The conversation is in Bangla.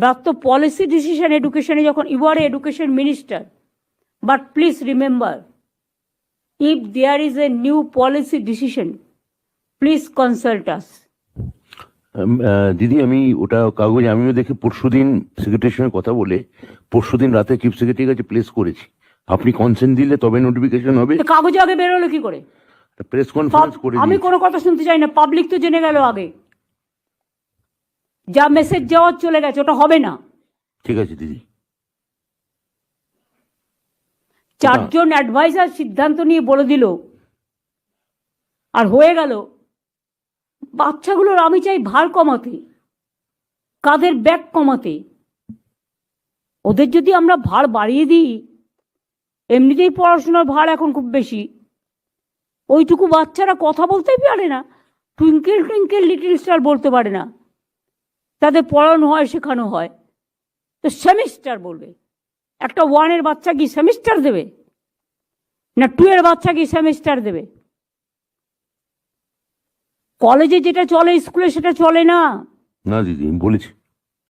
ব্যাক তো পলিসি ডিসিশন এডুকেশনে যখন you are education minister but please remember if there is a new policy decision please consult us দিদি আমি ওটা কাগজ আমিও দেখে পরশুদিন সেক্রেটারির সঙ্গে কথা বলে পরশুদিন রাতে চিফ সেক্রেটারির কাছে প্লেস করেছি। আপনি কনসেন্ট দিলে তবে নোটিফিকেশন হবে। কাগজে আগে বেরোলো কি করে? প্রেস কনফারেন্স করে আমি কোনো কথা শুনতে চাই না পাবলিক তো জেনে গেল আগে। যা মেসেজ যাওয়ার চলে গেছে ওটা হবে না। ঠিক আছে দিদি। চারজন অ্যাডভাইজার সিদ্ধান্ত নিয়ে বলে দিল। আর হয়ে গেল বাচ্চাগুলোর আমি চাই ভার কমাতে কাদের ব্যাগ কমাতে। ওদের যদি আমরা ভার বাড়িয়ে দিই এমনিতেই পড়াশোনার ভার এখন খুব বেশি। ওইটুকু বাচ্চারা কথা বলতেই পারে না টুইঙ্কেল টুইঙ্কেল লিটিল স্টার বলতে পারে না। তাদের পড়ানো হয়, শেখানো হয়। তো সেমিস্টার বলবে। একটা ওয়ানের বাচ্চা কি সেমিস্টার দেবে? না টু এর বাচ্চা কি সেমিস্টার দেবে? কলেজে যেটা চলে, স্কুলে সেটা চলে না? না দিদি বলেছি।